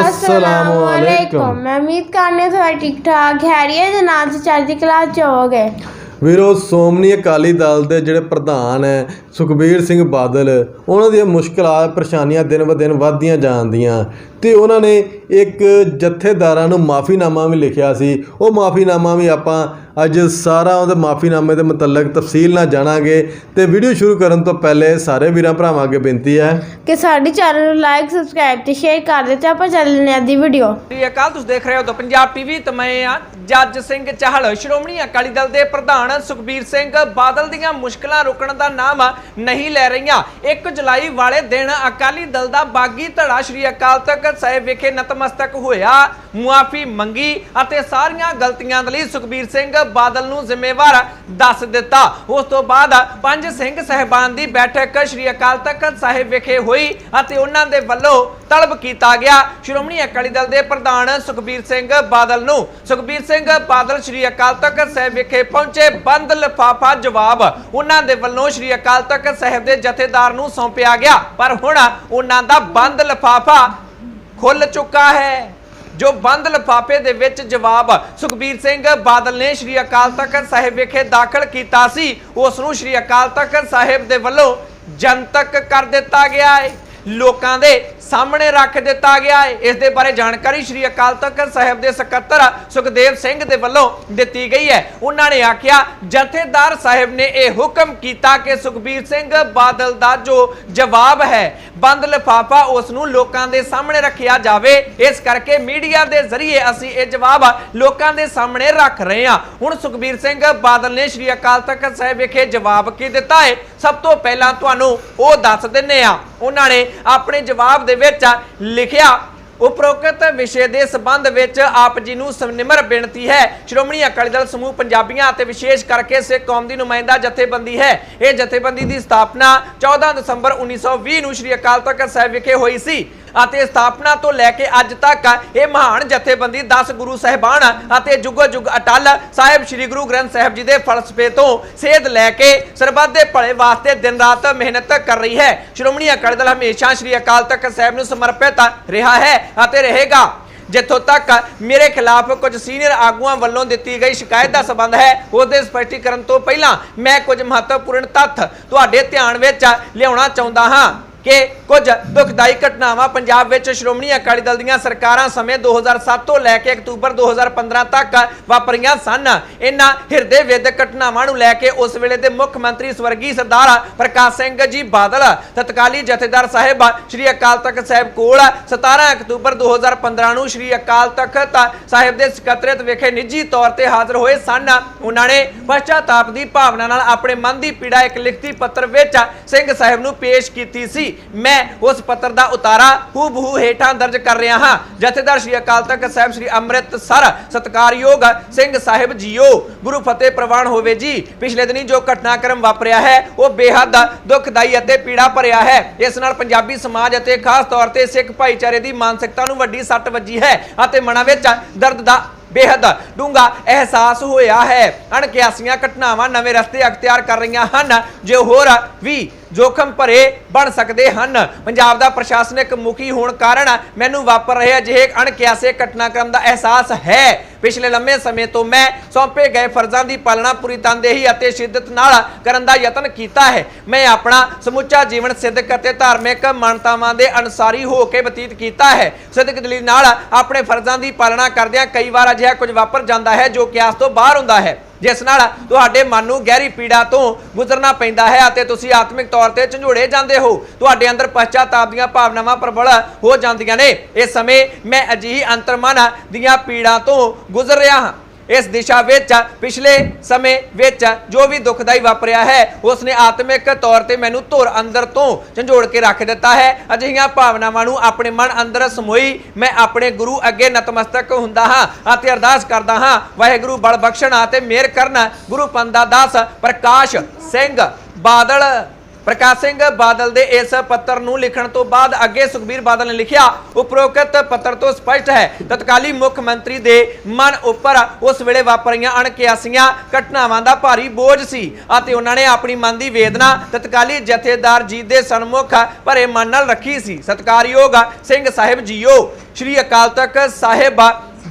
ਅਸਲਾਮੁਅਲੈਕਮ ਮੈਂ ਉਮੀਦ ਕਰਨੇ ਤੁਹਾਡਾ ਠੀਕ ਠਾਕ ਖੈਰੀਅਤ ਦੇ ਨਾਲ ਤੇ ਚੜ੍ਹਦੀ ਕਲਾ ਚ ਹੋਵੋਗੇ ਵੀਰੋ ਸੋਮਨੀ ਅਕਾਲੀ ਦਲ ਦੇ ਜਿਹੜੇ ਪ੍ਰਧਾਨ ਹੈ ਸੁਖਬੀਰ ਸਿੰਘ ਬਾਦਲ ਉਹਨਾਂ ਦੀਆਂ ਮੁਸ਼ਕਲਾਂ ਪਰੇਸ਼ਾਨੀਆਂ ਦਿਨ ਬ ਦਿਨ ਵਧਦੀਆਂ ਜਾਂਦੀਆਂ ਤੇ ਉਹਨਾਂ ਨੇ ਇੱਕ ਜਥੇਦਾਰਾਂ ਨੂੰ ਮਾਫੀਨਾਮਾ ਵੀ ਲਿਖਿਆ ਸੀ। ਉਹ ਮਾਫੀਨਾਮਾ ਵੀ ਆਪਾਂ ਅੱਜ ਸਾਰਾ ਉਹਦੇ ਮਾਫੀਨਾਮੇ ਦੇ ਮੁਤਲਕ ਤਫਸੀਲ ਨਾਲ ਜਾਣਾਂਗੇ ਤੇ ਵੀਡੀਓ ਸ਼ੁਰੂ ਕਰਨ ਤੋਂ ਪਹਿਲੇ ਸਾਰੇ ਵੀਰਾਂ ਭਰਾਵਾਂ ਅੱਗੇ ਬੇਨਤੀ ਹੈ ਕਿ ਸਾਡੇ ਚੈਨਲ ਨੂੰ ਲਾਈਕ ਸਬਸਕ੍ਰਾਈਬ ਤੇ ਸ਼ੇਅਰ ਕਰ ਦਿਓ ਤੇ ਆਪਾਂ ਚੱਲਦੇ ਹਾਂ ਦੀ ਵੀਡੀਓ ਸ੍ਰੀ ਅਕਾਲ ਤੁਸੀਂ ਦੇਖ ਰਹੇ ਹੋ ਤਾਂ ਪੰਜਾਬ ਟੀਵੀ ਤੇ ਮੈਂ ਆ ਜੱਜ ਸਿੰਘ ਚਾਹਲ। ਸ਼੍ਰੋਮਣੀ ਅਕਾਲੀ ਦਲ ਦੇ ਪ੍ਰਧਾਨ ਸੁਖਬੀਰ ਸਿੰਘ ਬਾਦਲ ਦੀਆਂ ਮੁਸ਼ਕਲਾਂ ਰੁਕਣ ਦਾ ਨਾਮ ਨਹੀਂ ਲੈ ਰਹੀਆਂ। 1 ਜੁਲਾਈ ਵਾਲੇ ਦਿਨ ਅਕਾਲੀ ਦਲ ਦਾ ਬਾਗੀ ਧੜਾ ਸ੍ਰੀ ਅਕਾਲ ਤਖਤ ਸਾਹਿਬ ਵਿਖੇ ਨਤਮਸਤਕ ਹੋਇਆ। ਮੁਆਫੀ ਮੰਗੀ ਅਤੇ ਸਾਰੀਆਂ ਗਲਤੀਆਂ ਲਈ ਸੁਖਬੀਰ ਸਿੰਘ ਬਾਦਲ ਨੂੰ ਜ਼ਿੰਮੇਵਾਰ ਦੱਸ ਦਿੱਤਾ। ਉਸ ਤੋਂ ਬਾਅਦ ਪੰਜ ਸਿੰਘ ਸਹਿਬਾਨ ਦੀ ਬੈਠਕ ਸ੍ਰੀ ਅਕਾਲ ਤਖਤ ਸਾਹਿਬ ਵਿਖੇ ਹੋਈ ਅਤੇ ਉਹਨਾਂ ਦੇ ਵੱਲੋਂ ਤਲਬ ਕੀਤਾ ਗਿਆ। ਸ਼੍ਰੋਮਣੀ ਅਕਾਲੀ ਦਲ ਦੇ ਪ੍ਰਧਾਨ ਸੁਖਬੀਰ ਸਿੰਘ ਬਾਦਲ ਨੂੰ ਸੁਖਬੀਰ ਸਿੰਘ ਬਾਦਲ ਸ੍ਰੀ ਅਕਾਲ ਤਖਤ ਸਾਹਿਬ ਵਿਖੇ ਪਹੁੰਚੇ ਬੰਦ ਲਿਫਾਫਾ ਜਵਾਬ ਉਹਨਾਂ ਦੇ ਵੱਲੋਂ ਸ੍ਰੀ ਅਕਾਲ ਤਖਤ ਸਾਹਿਬ ਦੇ ਜਥੇਦਾਰ ਨੂੰ ਸੌਂਪਿਆ ਗਿਆ। ਪਰ ਹੁਣ ਉਹਨਾਂ ਦਾ ਬੰਦ ਲਿਫਾਫਾ ਖੁੱਲ ਚੁੱਕਾ ਹੈ, ਜੋ ਬੰਦ ਲਿਫਾਫੇ ਦੇ ਵਿੱਚ ਜਵਾਬ। ਸੁਖਬੀਰ ਸਿੰਘ ਬਾਦਲ ਨੇ ਸ੍ਰੀ ਅਕਾਲ ਤਖਤ ਸਾਹਿਬ ਵਿਖੇ ਦਾਖਲ ਕੀਤਾ ਸੀ। ਉਸ ਨੂੰ ਸ੍ਰੀ ਅਕਾਲ ਤਖਤ ਸਾਹਿਬ ਦੇ ਵੱਲੋਂ ਜਨਤਕ ਕਰ ਦਿੱਤਾ ਗਿਆ ਹੈ। ਲੋਕਾਂ ਦੇ ਸਾਹਮਣੇ ਰੱਖ ਦਿੱਤਾ ਗਿਆ ਹੈ। ਇਸ ਦੇ ਬਾਰੇ ਜਾਣਕਾਰੀ ਸ੍ਰੀ ਅਕਾਲ ਤਖਤ ਸਾਹਿਬ ਦੇ ਸਕੱਤਰ ਸੁਖਦੇਵ ਸਿੰਘ ਦੇ ਵੱਲੋਂ ਦਿੱਤੀ ਗਈ ਹੈ। ਉਹਨਾਂ ਨੇ ਆਖਿਆ, ਜਥੇਦਾਰ ਸਾਹਿਬ ਨੇ ਇਹ ਹੁਕਮ ਕੀਤਾ ਕਿ ਸੁਖਬੀਰ ਸਿੰਘ ਬਾਦਲ ਦਾ ਜੋ ਜਵਾਬ ਹੈ, ਬੰਦ ਲਿਫਾਫਾ ਉਸ ਨੂੰ ਲੋਕਾਂ ਦੇ ਸਾਹਮਣੇ ਰੱਖਿਆ ਜਾਵੇ। ਇਸ ਕਰਕੇ ਮੀਡੀਆ ਦੇ ਜ਼ਰੀਏ ਅਸੀਂ ਇਹ ਜਵਾਬ ਲੋਕਾਂ ਦੇ ਸਾਹਮਣੇ ਰੱਖ ਰਹੇ ਹਾਂ। ਹੁਣ ਸੁਖਬੀਰ ਸਿੰਘ ਬਾਦਲ ਨੇ ਸ੍ਰੀ ਅਕਾਲ ਤਖਤ ਸਾਹਿਬ ਵਿਖੇ ਜਵਾਬ ਕੀ ਦਿੱਤਾ ਹੈ? ਸਭ ਤੋਂ ਪਹਿਲਾਂ ਤੁਹਾਨੂੰ ਉਹ ਦੱਸ ਦਿੰਨੇ ਆ ਉਹਨਾਂ ਨੇ ਆਪਣੇ ਜਵਾਬ ਦੇ ਵਿੱਚ ਲਿਖਿਆ, ਉਪਰੋਕਤ ਵਿਸ਼ੇ ਦੇ ਸਬੰਧ ਵਿੱਚ ਆਪ ਜੀ ਨੂੰ ਸਨਿਮਰ ਬੇਨਤੀ ਹੈ। ਸ਼੍ਰੋਮਣੀ ਅਕਾਲੀ ਦਲ ਸਮੂਹ ਪੰਜਾਬੀਆਂ ਅਤੇ ਵਿਸ਼ੇਸ਼ ਕਰਕੇ ਸਿੱਖ ਕੌਮ ਦੀ ਨੁਮਾਇੰਦਾ ਜਥੇਬੰਦੀ ਹੈ। ਇਹ ਜਥੇਬੰਦੀ ਦੀ ਸਥਾਪਨਾ 14 ਦਸੰਬਰ 1920 ਨੂੰ ਸ੍ਰੀ ਅਕਾਲ ਤਖਤ ਸਾਹਿਬ ਵਿਖੇ ਹੋਈ ਸੀ। ਅਤੇ ਸਥਾਪਨਾ ਤੋਂ ਲੈ ਕੇ ਅੱਜ ਤੱਕ ਇਹ ਮਹਾਨ ਜਥੇਬੰਦੀ 10 ਗੁਰੂ ਸਹਿਬਾਨ ਅਤੇ ਜੁਗੋ ਜੁਗ ਅਟਲ ਸਾਹਿਬ ਸ੍ਰੀ ਗੁਰੂ ਗ੍ਰੰਥ ਸਾਹਿਬ ਜੀ ਦੇ ਫਲਸਫੇ ਤੋਂ ਸੇਧ ਲੈ ਕੇ ਸਰਬੱਤ ਦੇ ਭਲੇ ਵਾਸਤੇ ਦਿਨ ਰਾਤ ਮਿਹਨਤ ਕਰ ਰਹੀ ਹੈ। ਸ਼੍ਰੋਮਣੀ ਅਕਾਲੀ ਦਲ ਹਮੇਸ਼ਾ ਸ੍ਰੀ ਅਕਾਲ ਤਖਤ ਸਾਹਿਬ ਨੂੰ ਸਮਰਪਿਤ ਰਿਹਾ ਹੈ ਅਤੇ ਰਹੇਗਾ। ਜਿੱਥੋਂ ਤੱਕ ਮੇਰੇ ਖਿਲਾਫ ਕੁਝ ਸੀਨੀਅਰ ਆਗੂਆਂ ਵੱਲੋਂ ਦਿੱਤੀ ਗਈ ਸ਼ਿਕਾਇਤ ਦਾ ਸਬੰਧ ਹੈ, ਉਹਦੇ ਸਪਸ਼ਟੀਕਰਨ ਤੋਂ ਪਹਿਲਾਂ ਮੈਂ ਕੁਝ ਮਹੱਤਵਪੂਰਨ ਤੱਥ ਤੁਹਾਡੇ ਧਿਆਨ ਵਿੱਚ ਲਿਆਉਣਾ ਚਾਹੁੰਦਾ ਹਾਂ। ਕਿ ਕੁਝ ਦੁਖਦਾਈ ਘਟਨਾਵਾਂ ਪੰਜਾਬ ਵਿੱਚ ਸ਼੍ਰੋਮਣੀ ਅਕਾਲੀ ਦਲ ਦੀਆਂ ਸਰਕਾਰਾਂ ਸਮੇਂ 2007 ਤੋਂ ਲੈ ਕੇ ਅਕਤੂਬਰ 2015 ਤੱਕ ਵਾਪਰੀਆਂ ਸਨ। ਇਹਨਾਂ ਹਿਰਦੇ ਵਿਦਕ ਘਟਨਾਵਾਂ ਨੂੰ ਲੈ ਕੇ ਉਸ ਵੇਲੇ ਦੇ ਮੁੱਖ ਮੰਤਰੀ ਸਵਰਗੀ ਸਰਦਾਰ ਪ੍ਰਕਾਸ਼ ਸਿੰਘ ਜੀ ਬਾਦਲ, ਤਤਕਾਲੀ ਜਥੇਦਾਰ ਸਾਹਿਬ ਸ੍ਰੀ ਅਕਾਲ ਤਖਤ ਸਾਹਿਬ ਕੋਲ 17 ਅਕਤੂਬਰ 2015 ਨੂੰ ਸ੍ਰੀ ਅਕਾਲ ਤਖਤ ਸਾਹਿਬ ਦੇ ਸਕੱਤਰੇਤ ਵਿਖੇ ਨਿੱਜੀ ਤੌਰ ਤੇ ਹਾਜ਼ਰ ਹੋਏ ਸਨ। ਉਹਨਾਂ ਨੇ ਪਛਤਾਪ ਦੀ ਭਾਵਨਾ ਨਾਲ ਆਪਣੇ ਮਨ ਦੀ ਪੀੜਾ ਇੱਕ ਲਿਖਤੀ ਪੱਤਰ ਵਿੱਚ ਸਿੰਘ ਸਾਹਿਬ ਨੂੰ ਪੇਸ਼ ਕੀਤੀ ਸੀ। ਮੈਂ ਉਸ ਪੱਤਰ ਦਾ ਉਤਾਰਾ ਹੂ ਹੂਬਹੂ ਹੇਠਾਂ ਦਰਜ ਕਰ ਰਿਹਾ ਹਾਂ। ਜਥੇਦਾਰ ਸ੍ਰੀ ਅਕਾਲ ਤਖਤ ਸਾਹਿਬ, ਸ੍ਰੀ ਅੰਮ੍ਰਿਤਸਰ, ਸਤਕਾਰਯੋਗ ਸਿੰਘ ਸਾਹਿਬ ਜੀਓ, ਗੁਰੂ ਫਤਿਹ ਪ੍ਰਵਾਨ ਹੋਵੇ ਜੀ। ਪਿਛਲੇ ਦਿਨੀ ਜੋ ਘਟਨਾਕ੍ਰਮ ਵਾਪਰਿਆ ਹੈ, ਉਹ ਬੇਹੱਦ ਦੁਖਦਾਈ ਅਤੇ ਪੀੜਾ ਭਰਿਆ ਹੈ। ਇਸ ਨਾਲ ਪੰਜਾਬੀ ਸਮਾਜ ਅਤੇ ਖਾਸ ਤੌਰ ਤੇ ਸਿੱਖ ਭਾਈਚਾਰੇ ਦੀ ਮਾਨਸਿਕਤਾ ਨੂੰ ਵੱਡੀ ਸੱਟ ਵੱਜੀ ਹੈ ਅਤੇ ਮਨਾਂ ਵਿੱਚ ਦਰਦ ਦਾ ਬੇਹੱਦ ਡੂੰਗਾ ਅਹਿਸਾਸ ਹੋਇਆ ਹੈ। ਅਣਕਿਆਸੀਆਂ ਘਟਨਾਵਾਂ ਨਵੇਂ ਰਸਤੇ ਅਖਤਿਆਰ ਕਰ ਰਹੀਆਂ ਹਨ। ਜੋ ਹੋਰ ਵੀ ਜੋਖਮ ਭਰੇ ਬਣ ਸਕਦੇ ਹਨ। ਪੰਜਾਬ ਦਾ ਪ੍ਰਸ਼ਾਸਨਿਕ ਮੁਖੀ ਹੋਣ ਕਾਰਨ ਮੈਨੂੰ ਵਾਪਰ ਰਹੇ ਅਜਿਹੇ ਅਣਕਿਆਸੇ ਘਟਨਾਕ੍ਰਮ ਦਾ ਅਹਿਸਾਸ ਹੈ। ਪਿਛਲੇ ਲੰਮੇ ਸਮੇਂ ਤੋਂ ਮੈਂ ਸੌਂਪੇ ਗਏ ਫਰਜ਼ਾਂ ਦੀ ਪਾਲਣਾ ਪੂਰੀ ਤਨਦੇਹੀ ਅਤੇ ਸ਼ਿੱਦਤ ਨਾਲ ਕਰਨ ਦਾ ਯਤਨ ਕੀਤਾ ਹੈ। ਮੈਂ ਆਪਣਾ ਸਮੁੱਚਾ ਜੀਵਨ ਸਿੱਧਕ ਅਤੇ ਧਾਰਮਿਕ ਮਾਨਤਾਵਾਂ ਦੇ ਅਨਸਾਰੀ ਹੋ ਕੇ ਬਤੀਤ ਕੀਤਾ ਹੈ। ਸਿੱਧਕ ਦਿਲੀ ਨਾਲ ਆਪਣੇ ਫਰਜ਼ਾਂ ਦੀ ਪਾਲਣਾ ਕਰਦਿਆਂ ਕਈ ਵਾਰ ਅਜਿਹਾ ਕੁਝ ਵਾਪਰ ਜਾਂਦਾ ਹੈ ਜੋ ਕਿਆਸ ਤੋਂ ਬਾਹਰ ਹੁੰਦਾ ਹੈ। ਜਿਸ ਨਾਲ ਤੁਹਾਡੇ ਮਨ ਨੂੰ ਗਹਿਰੀ ਪੀੜਾ ਤੋਂ ਗੁਜ਼ਰਨਾ ਪੈਂਦਾ ਹੈ ਅਤੇ ਤੁਸੀਂ ਆਤਮਿਕ ਤੌਰ ਤੇ ਝੰਜੋੜੇ ਜਾਂਦੇ ਹੋ। ਤੁਹਾਡੇ ਅੰਦਰ ਪਛਤਾਪ ਦੀਆਂ ਭਾਵਨਾਵਾਂ ਪ੍ਰਬਲ ਹੋ ਜਾਂਦੀਆਂ ਨੇ। ਇਸ ਸਮੇਂ ਮੈਂ ਅਜਿਹੀ ਅੰਤਰਮਨ ਦੀਆਂ ਪੀੜਾਂ ਤੋਂ ਗੁਜ਼ਰ ਰਿਹਾ ਹਾਂ। ਇਸ ਦਿਸ਼ਾ ਵਿੱਚ, ਪਿਛਲੇ ਸਮੇਂ ਵਿੱਚ ਜੋ ਵੀ ਦੁਖਦਾਈ ਵਾਪਰਿਆ ਹੈ ਉਸ ਨੇ ਆਤਮਿਕ ਤੌਰ ਤੇ ਮੈਨੂੰ ਧੁਰ ਅੰਦਰ ਤੋਂ ਝੰਜੋੜ ਕੇ ਰੱਖ ਦਿੱਤਾ ਹੈ। ਅਜਿਹੀਆਂ ਭਾਵਨਾਵਾਂ ਨੂੰ ਆਪਣੇ ਮਨ ਅੰਦਰ ਸਮੋਈ ਮੈਂ ਆਪਣੇ ਗੁਰੂ ਅੱਗੇ ਨਤਮਸਤਕ ਹੁੰਦਾ ਹਾਂ ਅਤੇ ਅਰਦਾਸ ਕਰਦਾ ਹਾਂ, ਵਾਹਿਗੁਰੂ ਬਲ ਬਖਸ਼ਣ ਅਤੇ ਮਿਹਰ ਕਰਨ। ਗੁਰੂ ਪੰਦਾ ਦਾਸ ਪ੍ਰਕਾਸ਼ ਸਿੰਘ ਬਾਦਲ ਪ੍ਰਕਾਸ਼ ਸਿੰਘ ਬਾਦਲ ਦੇ ਇਸ ਪੱਤਰ ਨੂੰ ਲਿਖਣ ਤੋਂ ਬਾਅਦ ਅੱਗੇ ਸੁਖਬੀਰ ਬਾਦਲ ਨੇ ਲਿਖਿਆ, ਉਪਰੋਕਤ ਪੱਤਰ ਤੋਂ ਸਪਸ਼ਟ ਹੈ, ਤਤਕਾਲੀ ਮੁੱਖ ਮੰਤਰੀ ਦੇ ਮਨ ਉੱਪਰ ਉਸ ਵੇਲੇ ਵਾਪਰੀਆਂ ਅਣਕਿਆਸੀਆਂ ਘਟਨਾਵਾਂ ਦਾ ਭਾਰੀ ਬੋਝ ਸੀ ਅਤੇ ਉਹਨਾਂ ਨੇ ਆਪਣੀ ਮਨ ਦੀ ਵੇਦਨਾ ਤਤਕਾਲੀ ਜਥੇਦਾਰ ਜੀ ਦੇ ਸਨਮੁਖ ਭਰੇ ਮਨ ਨਾਲ ਰੱਖੀ ਸੀ। ਸਤਕਾਰਯੋਗ ਸਿੰਘ ਸਾਹਿਬ ਜੀਓ, ਸ਼੍ਰੀ ਅਕਾਲ ਤਖਤ ਸਾਹਿਬ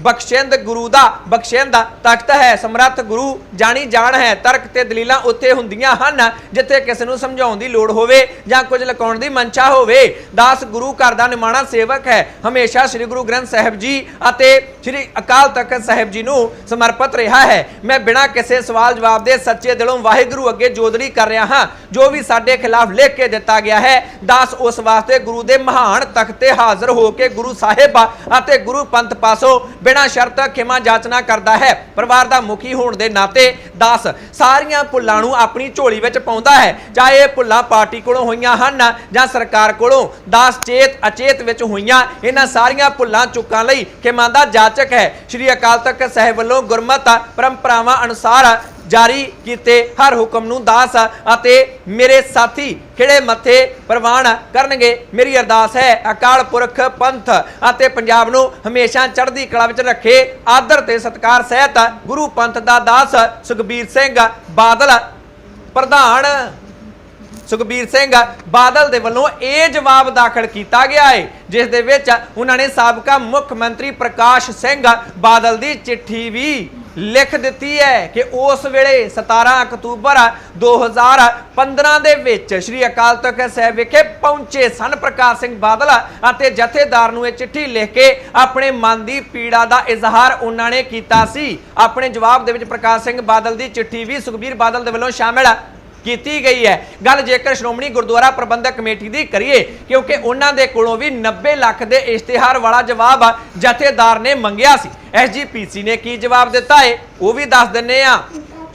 ਬਖਸ਼ਿੰਦ ਗੁਰੂ ਦਾ, ਬਖਸ਼ਿੰਦ ਦਾ ਤਖਤ ਹੈ, ਸਮਰੱਥ ਗੁਰੂ ਜਾਣੀ ਜਾਣ ਹੈ, ਤਰਕ ਤੇ ਦਲੀਲਾਂ ਉੱਥੇ ਹੁੰਦੀਆਂ ਹਨ, ਜਿੱਥੇ ਕਿਸੇ ਨੂੰ ਸਮਝਾਉਣ ਦੀ ਲੋੜ ਹੋਵੇ ਜਾਂ ਕੁਝ ਲਕਾਉਣ ਦੀ ਮਨਸ਼ਾ ਹੋਵੇ। ਦਾਸ ਗੁਰੂ ਘਰ ਦਾ ਨਿਮਾਣਾ ਸੇਵਕ ਹੈ। ਹਮੇਸ਼ਾ ਸ੍ਰੀ ਗੁਰੂ ਗ੍ਰੰਥ ਸਾਹਿਬ ਜੀ ਅਤੇ ਸ੍ਰੀ ਅਕਾਲ ਤਖਤ ਸਾਹਿਬ ਜੀ ਨੂੰ ਸਮਰਪਿਤ ਰਿਹਾ ਹੈ। ਮੈਂ ਬਿਨਾਂ ਕਿਸੇ ਸਵਾਲ ਜਵਾਬ ਦੇ ਸੱਚੇ ਦਿਲੋਂ ਵਾਹਿਗੁਰੂ ਅੱਗੇ ਜੋਦਰੀ ਕਰ ਰਿਹਾ ਹਾਂ, ਜੋ ਵੀ ਸਾਡੇ ਖਿਲਾਫ ਲਿਖ ਕੇ ਦਿੱਤਾ ਗਿਆ ਹੈ। ਦਾਸ ਉਸ ਵਾਸਤੇ ਗੁਰੂ ਦੇ ਮਹਾਨ ਤਖਤ ਤੇ ਹਾਜ਼ਰ ਹੋ ਕੇ ਗੁਰੂ ਸਾਹਿਬ ਅਤੇ ਗੁਰੂ ਪੰਥ ਪਾਸੋਂ ਬਿਨਾਂ ਸ਼ਰਤ ਖਿਮਾ ਜਾਚਨਾ ਕਰਦਾ ਹੈ? ਪਰਿਵਾਰ ਦਾ ਮੁਖੀ ਹੋਣ ਦੇ ਨਾਤੇ ਦਾਸ ਸਾਰੀਆਂ ਭੁੱਲਾਂ ਨੂੰ ਆਪਣੀ ਝੋਲੀ ਵਿੱਚ ਪਾਉਂਦਾ ਹੈ। ਚਾਹੇ ਇਹ ਭੁੱਲਾਂ ਪਾਰਟੀ ਕੋਲੋਂ ਹੋਈਆਂ ਹਨ ਜਾਂ ਸਰਕਾਰ ਕੋਲੋਂ ਦਾਸ ਚੇਤ ਅਚੇਤ ਵਿੱਚ ਹੋਈਆਂ, ਇਹਨਾਂ ਸਾਰੀਆਂ ਭੁੱਲਾਂ ਚੁੱਕਾਂ ਲਈ ਖਿਮਾ ਦਾ ਜਾਚਕ ਹੈ। ਸ਼੍ਰੀ ਅਕਾਲ ਤਖਤ ਸਾਹਿਬ ਵੱਲੋਂ ਗੁਰਮਤ ਪਰੰਪਰਾਵਾਂ ਅਨੁਸਾਰ ਜਾਰੀ ਕੀਤੇ। ਹਰ ਹੁਕਮ ਨੂੰ ਦਾਸ ਅਤੇ ਮੇਰੇ ਸਾਥੀ ਖਿੜੇ ਮੱਥੇ ਪ੍ਰਵਾਨ ਕਰਨਗੇ। ਮੇਰੀ ਅਰਦਾਸ ਹੈ, ਅਕਾਲ ਪੁਰਖ ਪੰਥ ਅਤੇ ਪੰਜਾਬ ਨੂੰ ਹਮੇਸ਼ਾ ਚੜ੍ਹਦੀ ਕਲਾ ਵਿੱਚ ਰੱਖੇ। ਆਦਰ ਤੇ ਸਤਕਾਰ ਸਹਿਤ ਗੁਰੂ ਪੰਥ ਦਾ ਦਾਸ ਸੁਖਬੀਰ ਸਿੰਘ ਬਾਦਲ। ਪ੍ਰਧਾਨ ਸੁਖਬੀਰ ਸਿੰਘ, ਬਾਦਲ ਦੇ ਵੱਲੋਂ ਇਹ ਜਵਾਬ ਦਾਖਲ ਕੀਤਾ ਗਿਆ ਹੈ ਜਿਸ ਦੇ ਵਿੱਚ ਉਹਨਾਂ ਨੇ ਸਾਬਕਾ ਮੁੱਖ ਮੰਤਰੀ ਪ੍ਰਕਾਸ਼ ਸਿੰਘ ਬਾਦਲ ਦੀ ਚਿੱਠੀ ਵੀ ਲਿਖ ਦਿੱਤੀ ਹੈ ਕਿ ਉਸ ਵੇਲੇ 17 ਅਕਤੂਬਰ 2015 ਦੇ ਵਿੱਚ ਸ੍ਰੀ ਅਕਾਲ ਤਖਤ ਸਾਹਿਬ ਵਿਖੇ ਪਹੁੰਚੇ ਸਨ ਪ੍ਰਕਾਸ਼ ਸਿੰਘ ਬਾਦਲ ਅਤੇ ਜਥੇਦਾਰ ਨੂੰ ਇਹ ਚਿੱਠੀ ਲਿਖ ਕੇ ਆਪਣੇ ਮਨ ਦੀ ਪੀੜਾ ਦਾ ਇਜ਼ਹਾਰ ਉਹਨਾਂ ਨੇ ਕੀਤਾ ਸੀ। ਆਪਣੇ ਜਵਾਬ ਦੇ ਵਿੱਚ ਪ੍ਰਕਾਸ਼ ਸਿੰਘ ਬਾਦਲ ਦੀ ਚਿੱਠੀ ਵੀ ਸੁਖਬੀਰ ਬਾਦਲ ਦੇ ਵੱਲੋਂ ਸ਼ਾਮਿਲ ਕੀਤੀ ਗਈ ਹੈ। ਗੱਲ ਜੇਕਰ ਸ਼੍ਰੋਮਣੀ ਗੁਰਦੁਆਰਾ ਪ੍ਰਬੰਧਕ ਕਮੇਟੀ ਦੀ ਕਰੀਏ, ਕਿਉਂਕਿ ਉਹਨਾਂ ਦੇ ਕੋਲੋਂ ਵੀ 90 ਲੱਖ ਦੇ ਇਸ਼ਤਿਹਾਰ ਵਾਲਾ ਜਵਾਬ ਜਥੇਦਾਰ ਨੇ ਮੰਗਿਆ ਸੀ। ਐਸਜੀਪੀਸੀ ਨੇ ਕੀ ਜਵਾਬ ਦਿੱਤਾ ਹੈ ਉਹ ਵੀ ਦੱਸ ਦਿੰਨੇ ਆ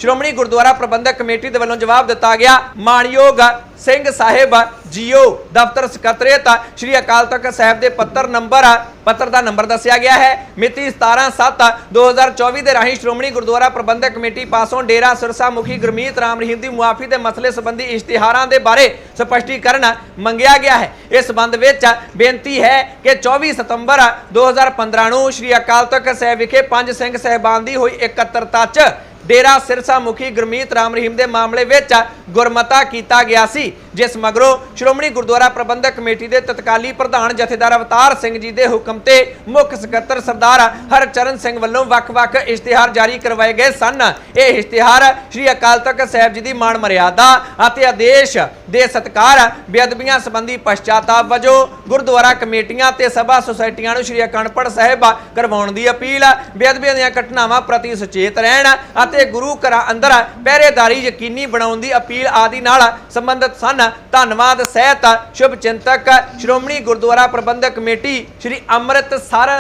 ਸ਼੍ਰੋਮਣੀ ਗੁਰਦੁਆਰਾ ਪ੍ਰਬੰਧਕ ਕਮੇਟੀ ਦੇ ਵੱਲੋਂ ਜਵਾਬ ਦਿੱਤਾ ਗਿਆ ਮਾਨਯੋਗ ਸਿੰਘ ਸਾਹਿਬ ਜੀਓ ਦਫ਼ਤਰ ਸਕੱਤਰੇਤ, ਸ਼੍ਰੀ ਅਕਾਲ ਤਖਤ ਸਾਹਿਬ ਦੇ ਪੱਤਰ ਨੰਬਰ, ਪੱਤਰ ਦਾ ਨੰਬਰ ਦੱਸਿਆ ਗਿਆ ਹੈ। ਮਿਤੀ 17/7/2024 ਦੇ ਰਾਹੀਂ ਸ਼੍ਰੋਮਣੀ ਗੁਰਦੁਆਰਾ ਪ੍ਰਬੰਧਕ ਕਮੇਟੀ ਪਾਸੋਂ ਡੇਰਾ ਸਿਰਸਾ ਮੁਖੀ ਗੁਰਮੀਤ ਰਾਮ ਰਹੀਮ ਦੀ ਮੁਆਫੀ ਦੇ ਮਸਲੇ ਸੰਬੰਧੀ ਇਸ਼ਤਿਹਾਰਾਂ ਦੇ ਬਾਰੇ ਸਪਸ਼ਟੀਕਰਨ ਮੰਗਿਆ ਗਿਆ ਹੈ। ਇਸ ਸੰਬੰਧ ਵਿੱਚ ਬੇਨਤੀ ਹੈ ਕਿ 24 ਸਤੰਬਰ 2015 ਨੂੰ ਸ਼੍ਰੀ ਅਕਾਲ ਤਖਤ ਸਾਹਿਬ ਵਿਖੇ ਪੰਜ ਸਿੰਘ ਸਹਿਬਾਨ ਦੀ ਹੋਈ ਇਕੱਤਰਤਾ 'ਚ ਡੇਰਾ ਸਿਰਸਾ ਮੁਖੀ ਗੁਰਮੀਤ ਰਾਮ ਰਹੀਮ ਦੇ ਮਾਮਲੇ ਵਿੱਚ ਗੁਰਮਤਾ ਕੀਤਾ ਗਿਆ ਸੀ। ਜਿਸ ਮਗਰੋਂ ਸ਼੍ਰੋਮਣੀ ਗੁਰਦੁਆਰਾ ਪ੍ਰਬੰਧਕ ਕਮੇਟੀ ਦੇ ਤਤਕਾਲੀ ਪ੍ਰਧਾਨ ਜਥੇਦਾਰ ਅਵਤਾਰ ਸਿੰਘ ਜੀ ਦੇ ਹੁਕਮ ਤੇ ਮੁੱਖ ਸਕੱਤਰ ਸਰਦਾਰ ਹਰਚਰਨ ਸਿੰਘ ਵੱਲੋਂ ਵੱਖ-ਵੱਖ ਇਸ਼ਤਿਹਾਰ ਜਾਰੀ ਕਰਵਾਏ ਗਏ ਸਨ। ਇਹ ਇਸ਼ਤਿਹਾਰ ਸ੍ਰੀ ਅਕਾਲ ਤਖਤ ਸਾਹਿਬ ਜੀ ਦੀ ਮਾਣ ਮਰਿਆਦਾ ਅਤੇ ਆਦੇਸ਼ ਦੇ ਸਤਕਾਰ, ਬੇਅਦਬੀਆਂ ਸੰਬੰਧੀ ਪਛਤਾਤਾਪ ਵਜੋਂ ਗੁਰਦੁਆਰਾ ਕਮੇਟੀਆਂ ਤੇ ਸਭਾ ਸੁਸਾਇਟੀਆਂ ਨੂੰ ਸ੍ਰੀ ਅਖੰਡ ਪਾਠ ਸਾਹਿਬ ਕਰਵਾਉਣ ਦੀ ਅਪੀਲ। ਬੇਅਦਬੀਆਂ ਦੀਆਂ ਘਟਨਾਵਾਂ ਪ੍ਰਤੀ ਸੁਚੇਤ ਰਹਿਣ ਅਤੇ ਗੁਰੂ ਘਰਾਂ ਅੰਦਰ ਪਹਿਰੇਦਾਰੀ ਯਕੀਨੀ ਬਣਾਉਣ ਦੀ ਅਪੀਲ ਆਦਿ ਨਾਲ ਸੰਬੰਧਿਤ ਸਨ। ਧੰਨਵਾਦ, ਸਹਿਤ ਸ਼ੁਭ ਚਿੰਤਕ ਸ਼੍ਰੋਮਣੀ ਗੁਰਦੁਆਰਾ ਪ੍ਰਬੰਧਕ ਕਮੇਟੀ ਸ੍ਰੀ ਅੰਮ੍ਰਿਤਸਰ।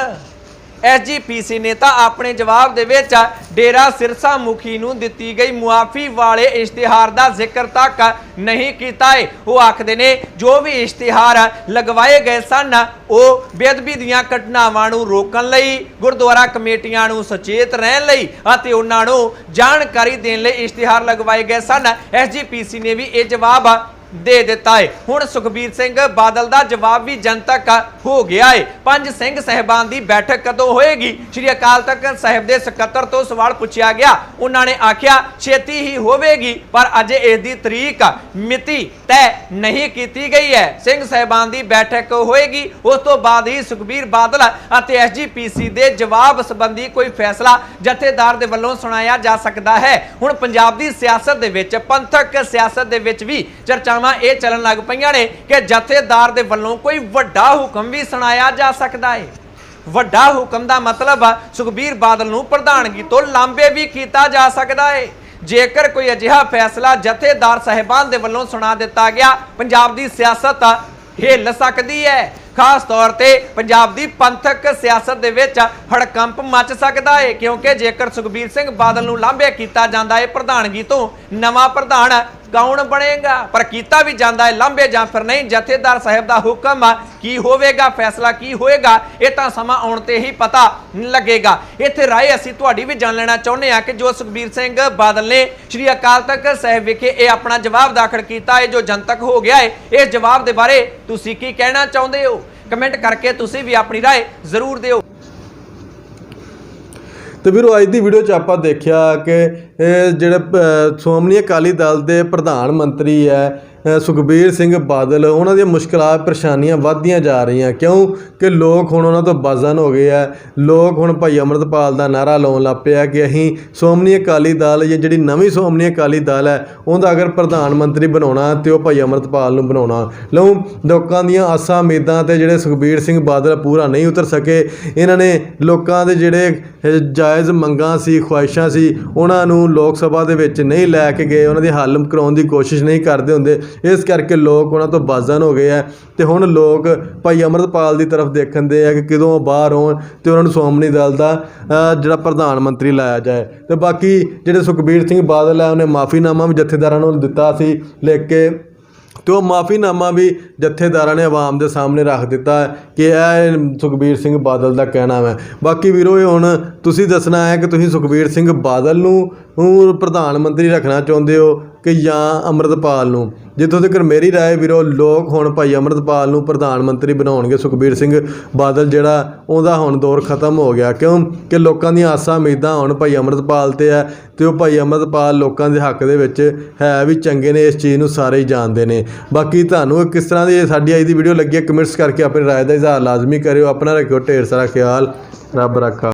ਐਸਜੀਪੀਸੀ ਨੇ ਤਾਂ ਆਪਣੇ ਜਵਾਬ ਦੇ ਵਿੱਚ ਡੇਰਾ ਸਿਰਸਾ ਮੁਖੀ ਨੂੰ ਦਿੱਤੀ ਗਈ ਮੁਆਫੀ ਵਾਲੇ ਇਸ਼ਤਿਹਾਰ ਦਾ ਜ਼ਿਕਰ ਤੱਕ ਨਹੀਂ ਕੀਤਾ ਹੈ ਉਹ ਆਖਦੇ ਨੇ, ਜੋ ਵੀ ਇਸ਼ਤਿਹਾਰ ਲਗਵਾਏ ਗਏ ਸਨ, ਉਹ ਬੇਅਦਬੀ ਦੀਆਂ ਘਟਨਾਵਾਂ ਨੂੰ ਰੋਕਣ ਲਈ, ਗੁਰਦੁਆਰਾ ਕਮੇਟੀਆਂ ਨੂੰ ਸੁਚੇਤ ਰਹਿਣ ਲਈ ਅਤੇ ਉਹਨਾਂ ਨੂੰ ਜਾਣਕਾਰੀ ਦੇਣ ਲਈ ਇਸ਼ਤਿਹਾਰ ਲਗਵਾਏ ਗਏ ਸਨ। ਐਸਜੀਪੀਸੀ ਨੇ ਵੀ ਇਹ ਜਵਾਬ ਦੇ ਦਿੱਤਾ ਹੈ ਹੁਣ ਸੁਖਬੀਰ ਸਿੰਘ ਬਾਦਲ ਦਾ ਜਵਾਬ ਵੀ ਜਨਤਕ ਹੋ ਗਿਆ ਹੈ ਪੰਜ ਸਿੰਘ ਸਹਿਬਾਨ ਦੀ ਬੈਠਕ ਕਦੋਂ ਹੋਏਗੀ? ਸ਼੍ਰੀ ਅਕਾਲ ਤਖਤ ਸਾਹਿਬ ਦੇ ਸਕੱਤਰ ਤੋਂ ਸਵਾਲ ਪੁੱਛਿਆ ਗਿਆ। ਉਹਨਾਂ ਨੇ ਆਖਿਆ, ਛੇਤੀ ਹੀ ਹੋਵੇਗੀ, ਪਰ ਅਜੇ ਇਸ ਦੀ ਤਰੀਕ ਮਿਤੀ ਤੈਅ ਨਹੀਂ ਕੀਤੀ ਗਈ ਹੈ। ਸਿੰਘ ਸਹਿਬਾਨ ਦੀ ਬੈਠਕ ਹੋਏਗੀ। ਉਸ ਤੋਂ ਬਾਅਦ ਹੀ ਸੁਖਬੀਰ ਬਾਦਲ ਅਤੇ ਐਸਜੀਪੀਸੀ ਦੇ ਜਵਾਬ ਸੰਬੰਧੀ ਕੋਈ ਫੈਸਲਾ ਜਥੇਦਾਰ ਦੇ ਵੱਲੋਂ ਸੁਣਾਇਆ ਜਾ ਸਕਦਾ ਹੈ। ਹੁਣ ਪੰਜਾਬ ਦੀ ਸਿਆਸਤ ਦੇ ਵਿੱਚ, ਪੰਥਕ ਸਿਆਸਤ ਦੇ ਵਿੱਚ ਵੀ ਚਰਚਾਵਾਂ ਇਹ ਚੱਲਣ ਲੱਗ ਪਈਆਂ ਨੇ ਕਿ ਜਥੇਦਾਰ ਦੇ ਵੱਲੋਂ ਕੋਈ ਵੱਡਾ ਹੁਕਮ ਵੀ ਸੁਣਾਇਆ ਜਾ ਸਕਦਾ ਹੈ। ਵੱਡਾ ਹੁਕਮ ਦਾ ਮਤਲਬ ਸੁਖਬੀਰ ਬਾਦਲ ਨੂੰ ਪ੍ਰਧਾਨਗੀ ਤੋਂ ਲਾਂਬੇ ਵੀ ਕੀਤਾ ਜਾ ਸਕਦਾ ਹੈ। ਜੇਕਰ ਕੋਈ ਅਜਿਹਾ ਫੈਸਲਾ ਜਥੇਦਾਰ ਸਹਿਬਾਨ ਦੇ ਵੱਲੋਂ ਸੁਣਾ ਦਿੱਤਾ ਗਿਆ, ਪੰਜਾਬ ਦੀ ਸਿਆਸਤ ਹਿੱਲ ਸਕਦੀ ਹੈ। ਖਾਸ ਤੌਰ ਤੇ ਪੰਜਾਬ ਦੀ ਪੰਥਕ ਸਿਆਸਤ ਦੇ ਵਿੱਚ ਹੜਕੰਪ ਮਚ ਸਕਦਾ ਹੈ, ਕਿਉਂਕਿ ਜੇਕਰ ਸੁਖਬੀਰ ਸਿੰਘ ਬਾਦਲ ਨੂੰ ਲਾਂਭੇ ਕੀਤਾ ਜਾਂਦਾ ਹੈ, ਪ੍ਰਧਾਨਗੀ ਤੋਂ ਨਵਾਂ ਪ੍ਰਧਾਨ ਕੌਣ ਬਣੇਗਾ, ਪਰ ਕੀਤਾ ਵੀ ਜਾਂਦਾ ਹੈ, ਲਾਂਭੇ ਜਾਂ ਫਿਰ ਨਹੀਂ। ਜਥੇਦਾਰ ਸਾਹਿਬ ਦਾ ਹੁਕਮ ਆ, ਕੀ ਹੋਵੇਗਾ, ਫੈਸਲਾ ਕੀ ਹੋਏਗਾ, ਇਹ ਤਾਂ ਸਮਾਂ ਆਉਣ ਤੇ ਹੀ ਪਤਾ ਲੱਗੇਗਾ। ਇੱਥੇ ਰਾਏ ਅਸੀਂ ਤੁਹਾਡੀ ਵੀ ਜਾਣ ਲੈਣਾ ਚਾਹੁੰਦੇ ਆ ਕਿ ਜੋ ਸੁਖਬੀਰ ਸਿੰਘ ਬਾਦਲ ਨੇ ਸ਼੍ਰੀ ਅਕਾਲ ਤਖਤ ਸਾਹਿਬ ਵਿਖੇ ਇਹ ਆਪਣਾ ਜਵਾਬ ਦਾਖਲ ਕੀਤਾ ਹੈ ਜੋ ਜਨਤਕ ਹੋ ਗਿਆ ਹੈ, ਇਸ ਜਵਾਬ ਦੇ ਬਾਰੇ ਤੁਸੀਂ ਕੀ ਕਹਿਣਾ ਚਾਹੁੰਦੇ ਹੋ? ਕਮੈਂਟ ਕਰਕੇ ਤੁਸੀਂ ਵੀ ਆਪਣੀ ਰਾਏ ਜ਼ਰੂਰ ਦਿਓ। ਤੇ ਵੀਰੋ, ਅੱਜ ਦੀ ਵੀਡੀਓ 'ਚ ਆਪਾਂ ਦੇਖਿਆ ਕਿ ਜਿਹੜੇ ਸ਼੍ਰੋਮਣੀ ਅਕਾਲੀ ਦਲ ਦੇ ਪ੍ਰਧਾਨ ਮੰਤਰੀ ਹੈ ਸੁਖਬੀਰ ਸਿੰਘ ਬਾਦਲ, ਉਹਨਾਂ ਦੀਆਂ ਮੁਸ਼ਕਲਾਂ, ਪਰੇਸ਼ਾਨੀਆਂ ਵੱਧਦੀਆਂ ਜਾ ਰਹੀਆਂ। ਕਿਉਂ? ਕਿ ਲੋਕ ਹੁਣ ਉਹਨਾਂ ਤੋਂ ਬਾਜ਼ਨ ਹੋ ਗਏ ਆ। ਲੋਕ ਹੁਣ ਭਾਈ ਅਮਰਤਪਾਲ ਦਾ ਨਾਰਾ ਲਾਉਣ ਲੱਗ ਪਿਆ ਕਿ ਅਸੀਂ ਸ਼੍ਰੋਮਣੀ ਅਕਾਲੀ ਦਲ ਜਾਂ ਜਿਹੜੀ ਨਵੀਂ ਸ਼੍ਰੋਮਣੀ ਅਕਾਲੀ ਦਲ ਹੈ, ਉਹਦਾ ਅਗਰ ਪ੍ਰਧਾਨ ਮੰਤਰੀ ਬਣਾਉਣਾ ਤੇ ਉਹ ਭਾਈ ਅਮਰਤਪਾਲ ਨੂੰ ਬਣਾਉਣਾ। ਲਓ, ਲੋਕਾਂ ਦੀਆਂ ਆਸਾਂ ਉਮੀਦਾਂ ਤੇ ਜਿਹੜੇ ਸੁਖਬੀਰ ਸਿੰਘ ਬਾਦਲ ਪੂਰਾ ਨਹੀਂ ਉਤਰ ਸਕੇ, ਇਹਨਾਂ ਨੇ ਲੋਕਾਂ ਦੇ ਜਿਹੜੇ ਜਾਇਜ਼ ਮੰਗਾਂ ਸੀ, ਖੁਆਇਸ਼ਾਂ ਸੀ, ਉਹਨਾਂ ਨੂੰ ਲੋਕ ਸਭਾ ਦੇ ਵਿੱਚ ਨਹੀਂ ਲੈ ਕੇ ਗਏ, ਉਹਨਾਂ ਦੀ ਹੱਲ ਕਰਾਉਣ ਦੀ ਕੋਸ਼ਿਸ਼ ਨਹੀਂ ਕਰਦੇ ਹੁੰਦੇ। ਇਸ ਕਰਕੇ ਲੋਕ ਉਹਨਾਂ ਤੋਂ ਬਾਜ਼ਨ ਹੋ ਗਏ ਆ ਤੇ ਹੁਣ ਲੋਕ ਭਾਈ ਅਮਰਤਪਾਲ ਦੀ ਤਰਫ ਦੇਖਣ ਦੇ ਆ ਕਿ ਕਿਦੋਂ ਬਾਹਰ ਹੋਣ ਤੇ ਉਹਨਾਂ ਨੂੰ ਸ਼੍ਰੋਮਣੀ ਦਲ ਦਾ ਜਿਹੜਾ ਪ੍ਰਧਾਨ ਮੰਤਰੀ ਲਾਇਆ ਜਾਏ। ਤੇ ਬਾਕੀ ਜਿਹੜੇ ਸੁਖਬੀਰ ਸਿੰਘ ਬਾਦਲ ਹੈ ਉਹਨੇ ਮਾਫੀਨਾਮਾ ਵੀ ਜਥੇਦਾਰਾਂ ਨੂੰ ਦਿੱਤਾ ਸੀ, ਲਿਖ ਕੇ ਤੇ ਉਹ ਮਾਫੀਨਾਮਾ ਵੀ ਜਥੇਦਾਰਾਂ ਨੇ ਆਵਾਮ ਦੇ ਸਾਹਮਣੇ ਰੱਖ ਦਿੱਤਾ ਕਿ ਇਹ ਸੁਖਬੀਰ ਸਿੰਘ ਬਾਦਲ ਦਾ ਕਹਿਣਾ ਹੈ ਬਾਕੀ ਵੀਰੋ, ਇਹ ਹੁਣ ਤੁਸੀਂ ਦੱਸਣਾ ਹੈ ਕਿ ਤੁਸੀਂ ਸੁਖਬੀਰ ਸਿੰਘ ਬਾਦਲ ਨੂੰ ਨੂੰ ਪ੍ਰਧਾਨ ਮੰਤਰੀ ਰੱਖਣਾ ਚਾਹੁੰਦੇ ਹੋ ਕਿ ਜਾਂ ਅੰਮ੍ਰਿਤਪਾਲ ਨੂੰ? ਜਿੱਥੋਂ ਤੱਕ ਮੇਰੀ ਰਾਏ ਵੀਰੋ, ਲੋਕ ਹੁਣ ਭਾਈ ਅੰਮ੍ਰਿਤਪਾਲ ਨੂੰ ਪ੍ਰਧਾਨ ਮੰਤਰੀ ਬਣਾਉਣਗੇ ਸੁਖਬੀਰ ਸਿੰਘ ਬਾਦਲ, ਜਿਹੜਾ ਉਹਦਾ ਹੁਣ ਦੌਰ ਖਤਮ ਹੋ ਗਿਆ। ਕਿਉਂ? ਕਿ ਲੋਕਾਂ ਦੀਆਂ ਆਸਾਂ ਉਮੀਦਾਂ ਹੁਣ ਭਾਈ ਅੰਮ੍ਰਿਤਪਾਲ ਤੇ ਹੈ ਤੇ ਉਹ ਭਾਈ ਅੰਮ੍ਰਿਤਪਾਲ ਲੋਕਾਂ ਦੇ ਹੱਕ ਦੇ ਵਿੱਚ ਹੈ ਵੀ ਚੰਗੇ ਨੇ, ਇਸ ਚੀਜ਼ ਨੂੰ ਸਾਰੇ ਹੀ ਜਾਣਦੇ ਨੇ। ਬਾਕੀ ਤੁਹਾਨੂੰ ਕਿਸ ਤਰ੍ਹਾਂ ਦੀ ਸਾਡੀ ਅੱਜ ਦੀ ਵੀਡੀਓ ਲੱਗੀ ਹੈ, ਕਮੈਂਟਸ ਕਰਕੇ ਆਪਣੀ ਰਾਏ ਦਾ ਇਜ਼ਹਾਰ ਲਾਜ਼ਮੀ ਕਰਿਓ। ਆਪਣਾ ਰੱਖਿਓ, ਢੇਰ ਸਾਰਾ ਖਿਆਲ। ਰੱਬ ਰੱਖਾ।